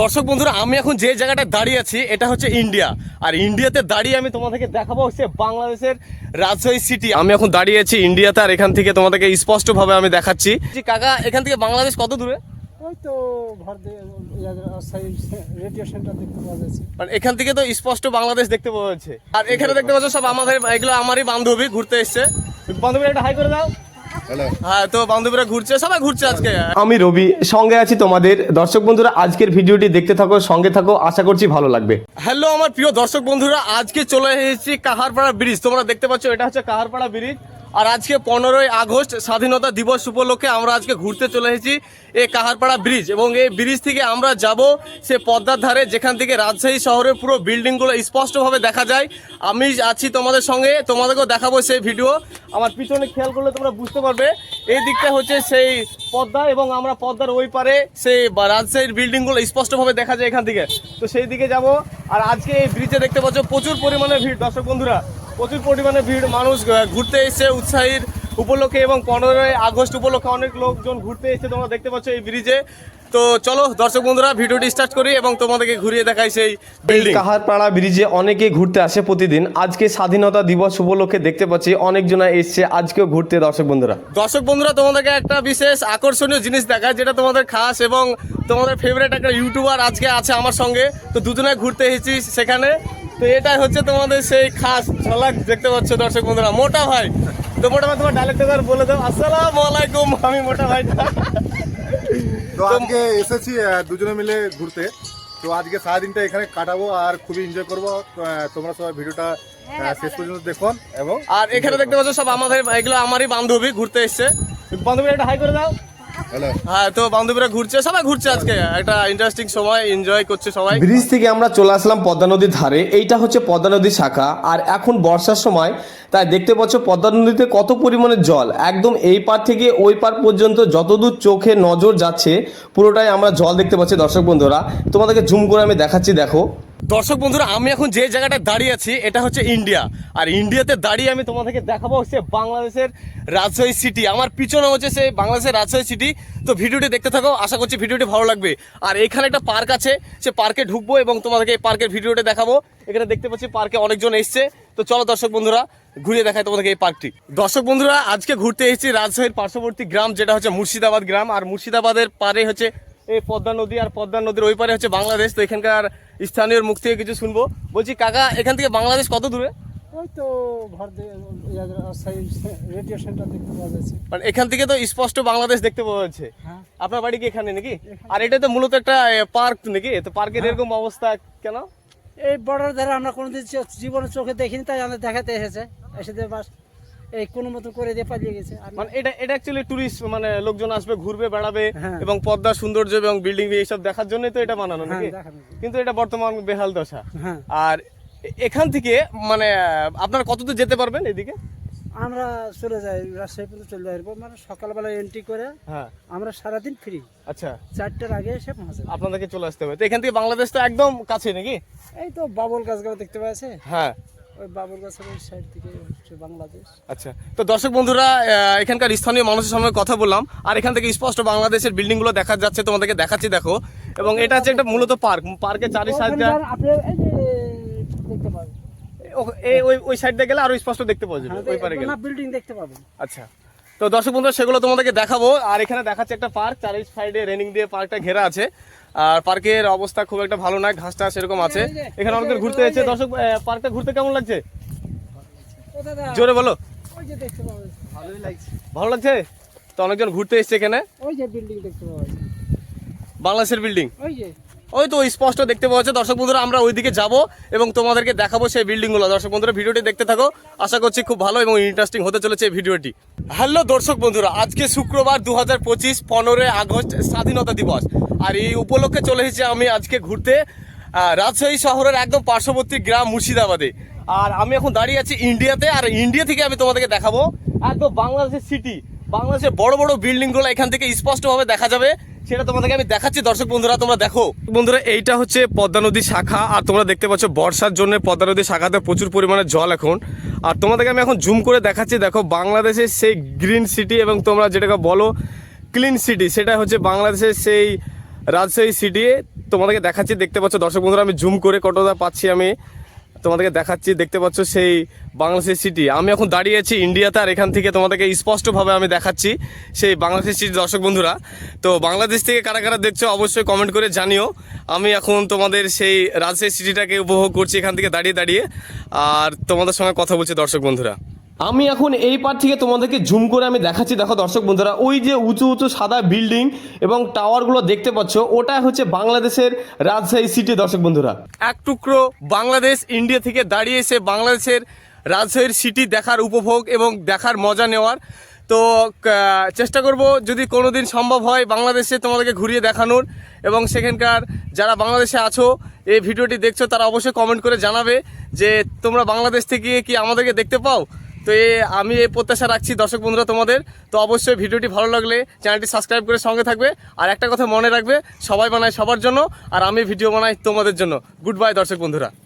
দর্শক বন্ধুরা আমি এখন যে জায়গাটায় দাঁড়িয়ে আছি এটা হচ্ছে ইন্ডিয়া। আর ইন্ডিয়াতে দাঁড়িয়ে আমি তোমাদেরকে দেখাবো হচ্ছে বাংলাদেশের রাজশাহী সিটি আমি এখন দাঁড়িয়ে আছি ইন্ডিয়াতে আর এখান থেকে তোমাদেরকে স্পষ্টভাবে আমি দেখাচ্ছি। কাকা এখান থেকে বাংলাদেশ কত দূরে? ওই তো ভর রেডিও সেন্টার দেখতে পাওয়া যাচ্ছে। মানে এখান থেকে তো স্পষ্ট বাংলাদেশ দেখতে পাওয়া যাচ্ছে। আর এখানে দেখতে পাচ্ছ সব আমাদের এগুলো আমারই বান্ধবী ঘুরতে এসছে। বান্ধবী একটা হাই করে দাও। হ্যাঁ তো বান্ধবীরা ঘুরছে সবাই ঘুরছে আজকে। আমি রবি সঙ্গে আছি তোমাদের। দর্শক বন্ধুরা আজকের ভিডিওটি দেখতে থাকো সঙ্গে থাকো আশা করছি ভালো লাগবে। হ্যালো আমার প্রিয় দর্শক বন্ধুরা আজকে চলে এসেছি কাহারপাড়া ব্রিজ। তোমরা দেখতে পাচ্ছ এটা হচ্ছে কাহারপাড়া ব্রিজ। আর আজকে পনেরোই আগস্ট স্বাধীনতা দিবস উপলক্ষে আমরা আজকে ঘুরতে চলে এসেছি এই কাহারপাড়া ব্রিজ এবং এই ব্রিজ থেকে আমরা যাব সে পদ্মার ধারে, যেখান থেকে রাজশাহী শহরের পুরো বিল্ডিংগুলো স্পষ্টভাবে দেখা যায়। আমি আছি তোমাদের সঙ্গে, তোমাদেরকেও দেখাবো সেই ভিডিও। আমার পিছনে খেয়াল করলে তোমরা বুঝতে পারবে। এই দিকটা হচ্ছে সেই পদ্মা এবং আমরা পদ্মার ওই পারে সেই রাজশাহীর বিল্ডিংগুলো স্পষ্টভাবে দেখা যায় এখান থেকে। তো সেই দিকে যাব। আর আজকে এই ব্রিজে দেখতে পাচ্ছ প্রচুর পরিমাণে ভিড়। দর্শক বন্ধুরা প্রচুর পরিমাণে ভিড় মানুষ ঘুরতে এসেছে উৎসাহীর উপলক্ষে এবং পনেরোই আগস্ট উপলক্ষে অনেক লোকজন ঘুরতে এসেছে তোমরা দেখতে পাচ্ছ এই ব্রিজে তো চলো দর্শক বন্ধুরা ভিডিওটি স্টার্ট করি এবং তোমাদেরকে ঘুরিয়ে দেখাই সেই বিল্ডিং কাহারপাড়া ব্রিজে অনেকে ঘুরতে আসে প্রতিদিন। আজকে স্বাধীনতা দিবস উপলক্ষে দেখতে পাচ্ছি অনেকজনা এসছে আজকেও ঘুরতে দর্শক বন্ধুরা। দর্শক বন্ধুরা তোমাদেরকে একটা বিশেষ আকর্ষণীয় জিনিস দেখায় যেটা তোমাদের খাস এবং তোমাদের ফেভারিট একটা ইউটিউবার আজকে আছে আমার সঙ্গে। তো দুজনে ঘুরতে এসেছি সেখানে। তো এটাই হচ্ছে তোমাদের সেই খাস ঝলক দেখতে পাচ্ছ দর্শক বন্ধুরা। মোটা ভাই। তো মোটা ভাই তোমার ডাইলেক্ট একবার বলে দাও। আসসালামু আলাইকুম আমি মোটা ভাই। তো আজকে এসেছি দুজনে মিলে ঘুরতে। তো আজকে সারাদিনটা এখানে কাটাবো আর খুবই এনজয় করব। তোমরা সবাই ভিডিওটা শেষ পর্যন্ত দেখুন এবং আর এখানে দেখতে পাচ্ছ সব আমাদের এগুলো আমারই বান্ধবী ঘুরতে এসছে। বান্ধবী একটা হাই করে দাও। হ্যাঁ তো বান্ধবীরা ঘুরছে সবাই ঘুরছে আজকে। একটা ইন্টারেস্টিং সময় এনজয় করছে সবাই। ব্রিজ থেকে আমরা চলে আসলাম পদ্মা নদীর ধারে। এইটা হচ্ছে পদ্মা নদীর শাখা। আর এখন বর্ষার সময় তাই দেখতে পাচ্ছ পদ্মা নদীতে কত পরিমাণে জল। একদম এই পার থেকে ওই পার পর্যন্ত যতদূর চোখে নজর যাচ্ছে পুরোটাই আমরা জল দেখতে পাচ্ছি দর্শক বন্ধুরা। তোমাদেরকে জুম করে আমি দেখাচ্ছি দেখো। দর্শক বন্ধুরা, আমি এখন যে জায়গাটায় দাঁড়িয়ে আছি, এটা হচ্ছে ইন্ডিয়া। আর ইন্ডিয়াতে দাঁড়িয়ে আমি তোমাদেরকে দেখাবো হচ্ছে বাংলাদেশের রাজশাহী সিটি। আমার পিছনে হচ্ছে সেই বাংলাদেশের রাজশাহী সিটি। তো ভিডিওটি দেখতে থাকো, আশা করছি ভিডিওটি ভালো লাগবে। আর এখানে একটা পার্ক আছে, সে পার্কে ঢুকবো এবং তোমাদেরকে এই পার্কের ভিডিওটা দেখাবো। এখানে দেখতে পাচ্ছি পার্কে অনেকজন এসছে। তো চলো দর্শক বন্ধুরা, ঘুরিয়ে দেখায় তোমাদেরকে এই পার্কটি। দর্শক বন্ধুরা, আজকে ঘুরতে এসেছি রাজশাহীর পার্শ্ববর্তী গ্রাম, যেটা হচ্ছে মুর্শিদাবাদ গ্রাম। আর মুর্শিদাবাদের পারে হচ্ছে এই পদ্মা নদী আর পদ্মা নদীর ওই পারে হচ্ছে বাংলাদেশ। তো এখানকার স্থানীয় মুখ থেকে কিছু শুনব। বলছি কাকা এখান থেকে বাংলাদেশ কত দূরে? ওই তো রেডিও সেন্টার দেখতে পাওয়া যাচ্ছে। মানে এখান থেকে তো স্পষ্ট বাংলাদেশ দেখতে পাওয়া যাচ্ছে। হ্যাঁ। আপনার বাড়ি কি এখানে নাকি? আর এটা তো মূলত একটা পার্ক নাকি? তো পার্কের এরকম অবস্থা কেন? এই বর্ডার ধারে আমরা কোনোদিন চো- জীবনে চোখে দেখিনি তাই আমাদের দেখাতে এসেছে। এসে বাস এই কোনো মতো করে দিয়ে পালিয়ে গেছে মানে এটা এটা অ্যাকচুয়ালি টুরিস্ট মানে লোকজন আসবে ঘুরবে বেড়াবে হ্যাঁ। এবং সৌন্দর্য এবং বিল্ডিং এইসব দেখার জন্যই তো এটা বানানো হ্যাঁ, নাকি? কিন্তু এটা বর্তমান বেহাল দশা। হ্যাঁ। আর এখান থেকে মানে আপনারা কতদূর যেতে পারবেন এদিকে? আমরা চলে যাই রাজশাহী পর্যন্ত চলে যাই মানে সকালবেলা এন্ট্রি করে হ্যাঁ। আমরা সারাদিন ফ্রি আচ্ছা। চারটার আগে এসে পৌঁছে আপনাদেরকে চলে আসতে হবে। তো এখান থেকে বাংলাদেশ তো একদম কাছে নাকি? এই তো বাবুল গাছগুলো দেখতে পাচ্ছে হ্যাঁ। ওই বাবুল গাছের ওই সাইড থেকে হচ্ছে বাংলাদেশ। আচ্ছা তো দর্শক বন্ধুরা এখানকার স্থানীয় মানুষের সঙ্গে কথা বললাম আর এখান থেকে স্পষ্ট বাংলাদেশের বিল্ডিংগুলো দেখা যাচ্ছে তোমাদেরকে দেখাচ্ছি দেখো। এবং এটা হচ্ছে একটা মূলত পার্ক পার্কের চারি সাইড ওখানে যান, এই ওই ওই সাইড গেলে আরও স্পষ্ট দেখতে পাওয়া যাবে ওই পারে গেলে। বিল্ডিং দেখতে পাবেন। আচ্ছা তো দর্শক বন্ধুরা সেগুলো তোমাদেরকে দেখাবো আর এখানে দেখাচ্ছে একটা পার্ক চারি সাইডে রেলিং দিয়ে পার্কটা ঘেরা আছে। আর পার্কের অবস্থা খুব একটা ভালো নয় ঘাসটা সেরকম আছে। এখানে অনেকদিন ঘুরতে এসেছে দর্শক পার্কটা ঘুরতে কেমন লাগছে? জোরে বলো। ভালো লাগছে? তো অনেকজন ঘুরতে এসছে এখানে। বাংলাদেশের বিল্ডিং ওই তো স্পষ্ট দেখতে পাওয়া যাচ্ছে। দর্শক বন্ধুরা, আমরা ওইদিকে যাব এবং তোমাদেরকে দেখাবো সেই বিল্ডিংগুলো দর্শক বন্ধুরা, ভিডিওটি দেখতে থাকো। আশা করছি খুব ভালো এবং ইন্টারেস্টিং হতে চলেছে এই ভিডিওটি। হ্যালো দর্শক বন্ধুরা, আজকে শুক্রবার দু হাজার পঁচিশ, পনেরোই আগস্ট, স্বাধীনতা দিবস। আর এই উপলক্ষে চলে এসেছি আমি আজকে ঘুরতে রাজশাহী শহরের একদম পার্শ্ববর্তী গ্রাম মুর্শিদাবাদে। আর আমি এখন দাঁড়িয়ে আছি ইন্ডিয়াতে, আর ইন্ডিয়া থেকে আমি তোমাদেরকে দেখাবো একদম বাংলাদেশের সিটি বাংলাদেশের বড় বড় বিল্ডিংগুলো এখান থেকে স্পষ্টভাবে দেখা যাবে। সেটা তোমাদেরকে আমি দেখাচ্ছি। দর্শক বন্ধুরা, তোমরা দেখো। বন্ধুরা, এইটা হচ্ছে পদ্মা নদীর শাখা, আর তোমরা দেখতে পাচ্ছ বর্ষার জন্য পদ্মা নদীর শাখাতে প্রচুর পরিমাণে জল এখন। আর তোমাদেরকে আমি এখন জুম করে দেখাচ্ছি, দেখো বাংলাদেশের সেই গ্রিন সিটি এবং তোমরা যেটাকে বলো ক্লিন সিটি সেটা হচ্ছে বাংলাদেশের সেই রাজশাহী সিটি তোমাদেরকে দেখাচ্ছি। দেখতে পাচ্ছ দর্শক বন্ধুরা, আমি জুম করে কতটা পাচ্ছি আমি। তোমাদেরকে দেখাচ্ছি, দেখতে পাচ্ছ সেই বাংলাদেশের সিটি আমি এখন দাঁড়িয়ে আছি ইন্ডিয়াতে আর এখান থেকে তোমাদেরকে স্পষ্টভাবে আমি দেখাচ্ছি সেই বাংলাদেশের সিটি দর্শক বন্ধুরা। তো বাংলাদেশ থেকে কারা কারা দেখছ অবশ্যই কমেন্ট করে জানিও। আমি এখন তোমাদের সেই রাজশাহী সিটিটাকে উপভোগ করছি এখান থেকে দাঁড়িয়ে দাঁড়িয়ে। আর তোমাদের সঙ্গে কথা বলছি দর্শক বন্ধুরা। আমি এখন এই পার থেকে তোমাদেরকে জুম করে আমি দেখাচ্ছি। দেখো দর্শক বন্ধুরা, ওই যে উঁচু উঁচু সাদা বিল্ডিং এবং টাওয়ারগুলো দেখতে পাচ্ছ, ওটা হচ্ছে বাংলাদেশের রাজশাহী সিটি দর্শক বন্ধুরা। এক টুকরো বাংলাদেশ ইন্ডিয়া থেকে দাঁড়িয়ে এসে বাংলাদেশের রাজশাহীর সিটি দেখার উপভোগ এবং দেখার মজা নেওয়ার। তো চেষ্টা করব যদি কোনো দিন সম্ভব হয় বাংলাদেশে তোমাদেরকে ঘুরিয়ে দেখানোর এবং সেখানকার যারা বাংলাদেশে আছো, এই ভিডিওটি দেখছ তারা অবশ্যই কমেন্ট করে জানাবে যে তোমরা বাংলাদেশ থেকে কি আমাদেরকে দেখতে পাও? তো এ, আমি এই প্রত্যাশা রাখছি দর্শক বন্ধুরা তোমাদের। তো অবশ্যই ভিডিওটি ভালো লাগলে চ্যানেলটি সাবস্ক্রাইব করে সঙ্গে থাকবে। আর একটা কথা মনে রাখবে, সবাই বানায় সবার জন্য, আর আমি ভিডিও বানাই তোমাদের জন্য। গুড বাই দর্শক বন্ধুরা।